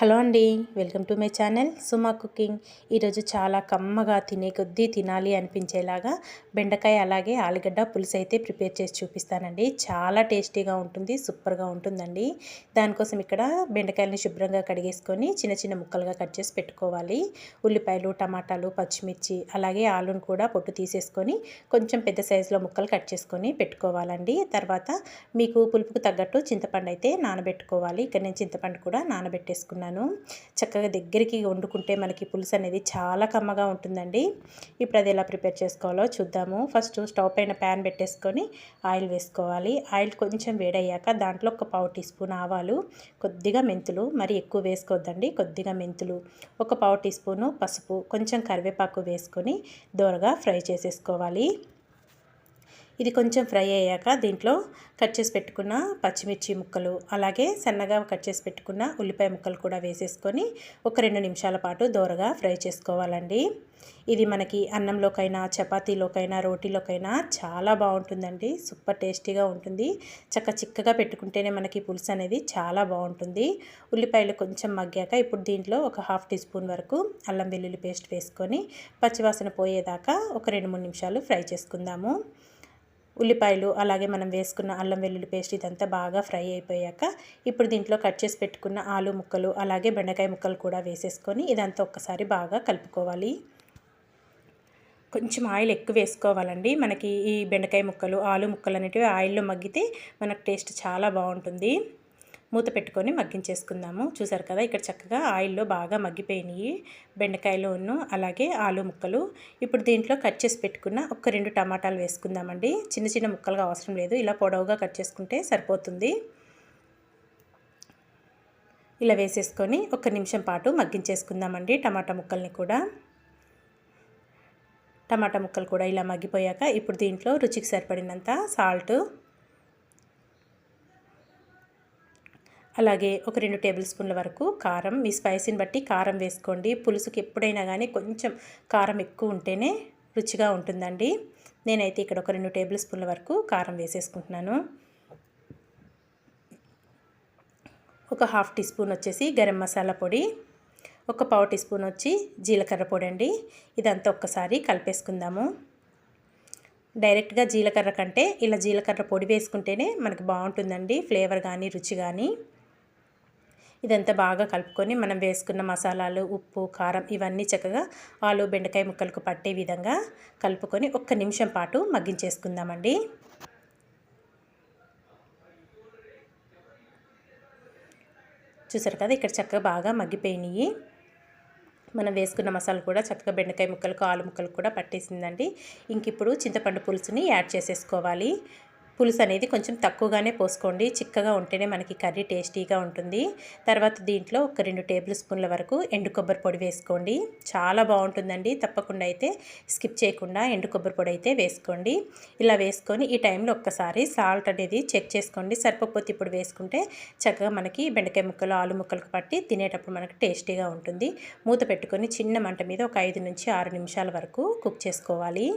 Hello అండి welcome to my channel Suma cooking. ఈరోజు చాలా కమ్మగా తినే కొద్దీ తినాలి అనిపించేలాగా బెండకాయ అలాగే ఆలుగడ్డ పులుసు అయితే ప్రిపేర్ చేసి చూపిస్తానండి. చాలా టేస్టీగా ఉంటుంది సూపర్గా ఉంటుందండి. దానికోసం ఇక్కడ బెండకాయలని శుభ్రంగా కడిగేసుకొని చిన్న చిన్న ముక్కలుగా కట్ చేసి పెట్టుకోవాలి. ఉల్లిపాయలు టమాటాలు పచ్చిమిర్చి అలాగే ఆలును కూడా పొట్టు తీసేసుకొని కొంచెం పెద్ద సైజులో ముక్కలు కట్ చేసుకొని పెట్టుకోవాలండి. తర్వాత మీకు పులుపుకు తగ్గట్టు చింతపండు అయితే నానబెట్టుకోవాలి. ఇక్కడ నేను చింతపండు కూడా నానబెట్టేసుకున్నాను. తీసుకున్నాను చక్కగా దగ్గరికి వండుకుంటే మనకి పులుసు అనేది చాలా కమ్మగా ఉంటుందండి. ఇప్పుడు అది ఎలా ప్రిపేర్ చేసుకోవాలో చూద్దాము. ఫస్ట్ స్టవ్ పైన ప్యాన్ పెట్టేసుకొని ఆయిల్ వేసుకోవాలి. ఆయిల్ కొంచెం వేడయ్యాక దాంట్లో ఒక పావు టీ స్పూన్ ఆవాలు కొద్దిగా మెంతులు మరి ఎక్కువ వేసుకోవద్దండి. కొద్దిగా మెంతులు ఒక పావు టీ స్పూను పసుపు కొంచెం కరివేపాకు వేసుకొని దోరగా ఫ్రై చేసేసుకోవాలి. ఇది కొంచెం ఫ్రై అయ్యాక దీంట్లో కట్ చేసి పెట్టుకున్న పచ్చిమిర్చి ముక్కలు అలాగే సన్నగా కట్ చేసి పెట్టుకున్న ఉల్లిపాయ ముక్కలు కూడా వేసేసుకొని ఒక రెండు నిమిషాల పాటు దోరగా ఫ్రై చేసుకోవాలండి. ఇది మనకి అన్నంలోకైనా చపాతీలోకైనా రోటీలోకైనా చాలా బాగుంటుందండి. సూపర్ టేస్టీగా ఉంటుంది. చక్క చిక్కగా పెట్టుకుంటేనే మనకి పులుసు అనేది చాలా బాగుంటుంది. ఉల్లిపాయలు కొంచెం మగ్గాక ఇప్పుడు దీంట్లో ఒక హాఫ్ టీ స్పూన్ వరకు అల్లం వెల్లుల్లి పేస్ట్ వేసుకొని పచ్చివాసన పోయేదాకా ఒక రెండు మూడు నిమిషాలు ఫ్రై చేసుకుందాము. ఉల్లిపాయలు అలాగే మనం వేసుకున్న అల్లం వెల్లుల్లి పేస్ట్ ఇదంతా బాగా ఫ్రై అయిపోయాక ఇప్పుడు దీంట్లో కట్ చేసి పెట్టుకున్న ఆలు ముక్కలు అలాగే బెండకాయ ముక్కలు కూడా వేసేసుకొని ఇదంతా ఒక్కసారి బాగా కలుపుకోవాలి. కొంచెం ఆయిల్ ఎక్కువ వేసుకోవాలండి. మనకి ఈ బెండకాయ ముక్కలు ఆలు ముక్కలు అనేటివి ఆయిల్లో మగ్గితే మనకు టేస్ట్ చాలా బాగుంటుంది. మూత పెట్టుకొని మగ్గించేసుకుందాము. చూసారు కదా ఇక్కడ చక్కగా ఆయిల్లో బాగా మగ్గిపోయినాయి బెండకాయలు అలాగే ఆలు ముక్కలు. ఇప్పుడు దీంట్లో కట్ చేసి పెట్టుకున్న ఒక రెండు టమాటాలు వేసుకుందామండి. చిన్న చిన్న ముక్కలుగా అవసరం లేదు. ఇలా పొడవుగా కట్ చేసుకుంటే సరిపోతుంది. ఇలా వేసేసుకొని ఒక నిమిషం పాటు మగ్గించేసుకుందామండి టమాటా ముక్కల్ని కూడా. టమాటా ముక్కలు కూడా ఇలా మగ్గిపోయాక ఇప్పుడు దీంట్లో రుచికి సరిపడినంత సాల్ట్ అలాగే ఒక రెండు టేబుల్ స్పూన్ల వరకు కారం. మీ స్పైసీని బట్టి కారం వేసుకోండి. పులుసుకి ఎప్పుడైనా కానీ కొంచెం కారం ఎక్కువ ఉంటేనే రుచిగా ఉంటుందండి. నేనైతే ఇక్కడ ఒక రెండు టేబుల్ స్పూన్ల వరకు కారం వేసేసుకుంటున్నాను. ఒక హాఫ్ టీ స్పూన్ వచ్చేసి గరం మసాలా పొడి ఒక పావు టీ స్పూన్ వచ్చి జీలకర్ర పొడి అండి. ఇదంతా ఒక్కసారి కలిపేసుకుందాము. డైరెక్ట్గా జీలకర్ర కంటే ఇలా జీలకర్ర పొడి వేసుకుంటేనే మనకు బాగుంటుందండి. ఫ్లేవర్ కానీ రుచి కానీ ఇదంతా బాగా కలుపుకొని మనం వేసుకున్న మసాలాలు ఉప్పు కారం ఇవన్నీ చక్కగా ఆలు బెండకాయ ముక్కలకు పట్టే విధంగా కలుపుకొని ఒక్క నిమిషం పాటు మగ్గించేసుకుందామండి. చూసారు కదా ఇక్కడ చక్కగా బాగా మగ్గిపోయినాయి. మనం వేసుకున్న మసాలా కూడా చక్కగా బెండకాయ ముక్కలకు ఆలు ముక్కలకు కూడా పట్టేసిందండి. ఇంక ఇప్పుడు చింతపండు పులుసుని యాడ్ చేసేసుకోవాలి. పులుసు అనేది కొంచెం తక్కువగానే పోసుకోండి. చిక్కగా ఉంటేనే మనకి కర్రీ టేస్టీగా ఉంటుంది. తర్వాత దీంట్లో ఒక రెండు టేబుల్ స్పూన్ల వరకు ఎండు కొబ్బరి పొడి వేసుకోండి. చాలా బాగుంటుందండి. తప్పకుండా అయితే స్కిప్ చేయకుండా ఎండు కొబ్బరి పొడి అయితే వేసుకోండి. ఇలా వేసుకొని ఈ టైంలో ఒక్కసారి సాల్ట్ అనేది చెక్ చేసుకోండి. సరిపోతే ఇప్పుడు వేసుకుంటే చక్కగా మనకి బెండకాయ ముక్కలు ఆలు ముక్కలకు పట్టి తినేటప్పుడు మనకి టేస్టీగా ఉంటుంది. మూత పెట్టుకొని చిన్న మంట మీద ఒక ఐదు నుంచి ఆరు నిమిషాల వరకు కుక్ చేసుకోవాలి.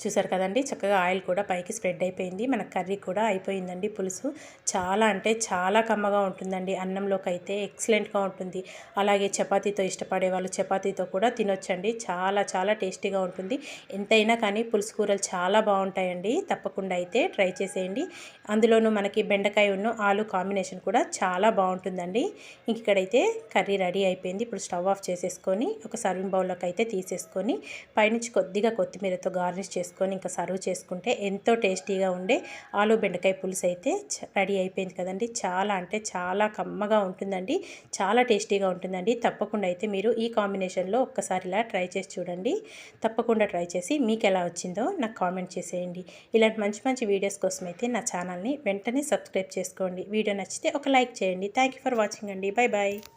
చూసారు కదండి? చక్కగా ఆయిల్ కూడా పైకి స్ప్రెడ్ అయిపోయింది. మన కర్రీ కూడా అయిపోయిందండి పులుసు. చాలా అంటే చాలా కమ్మగా ఉంటుందండి. అన్నంలోకి అయితే ఎక్సలెంట్గా ఉంటుంది. అలాగే చపాతీతో ఇష్టపడే వాళ్ళు చపాతీతో కూడా తినొచ్చండి. చాలా చాలా టేస్టీగా ఉంటుంది. ఎంతైనా కానీ పులుసు కూరలు చాలా బాగుంటాయండి. తప్పకుండా అయితే ట్రై చేసేయండి. అందులోనూ మనకి బెండకాయ ఉన్న ఆలు కాంబినేషన్ కూడా చాలా బాగుంటుందండి. ఇంక ఇక్కడైతే కర్రీ రెడీ అయిపోయింది. ఇప్పుడు స్టవ్ ఆఫ్ చేసేసుకొని ఒక సర్వింగ్ బౌల్లోకి అయితే తీసేసుకొని పైనుంచి కొద్దిగా కొత్తిమీరతో గార్నిష్ చేసుకొని చేసుకొని ఇంకా సర్వ్ చేసుకుంటే ఎంతో టేస్టీగా ఉండే ఆలు బెండకాయ పులుసు అయితే రెడీ అయిపోయింది కదండి. చాలా అంటే చాలా కమ్మగా ఉంటుందండి. చాలా టేస్టీగా ఉంటుందండి. తప్పకుండా అయితే మీరు ఈ కాంబినేషన్లో ఒక్కసారి ఇలా ట్రై చేసి చూడండి. తప్పకుండా ట్రై చేసి మీకు ఎలా వచ్చిందో నాకు కామెంట్ చేసేయండి. ఇలాంటి మంచి మంచి వీడియోస్ కోసం అయితే నా ఛానల్ని వెంటనే సబ్స్క్రైబ్ చేసుకోండి. వీడియో నచ్చితే ఒక లైక్ చేయండి. థ్యాంక్ ఫర్ వాచింగ్ అండి. Bye bye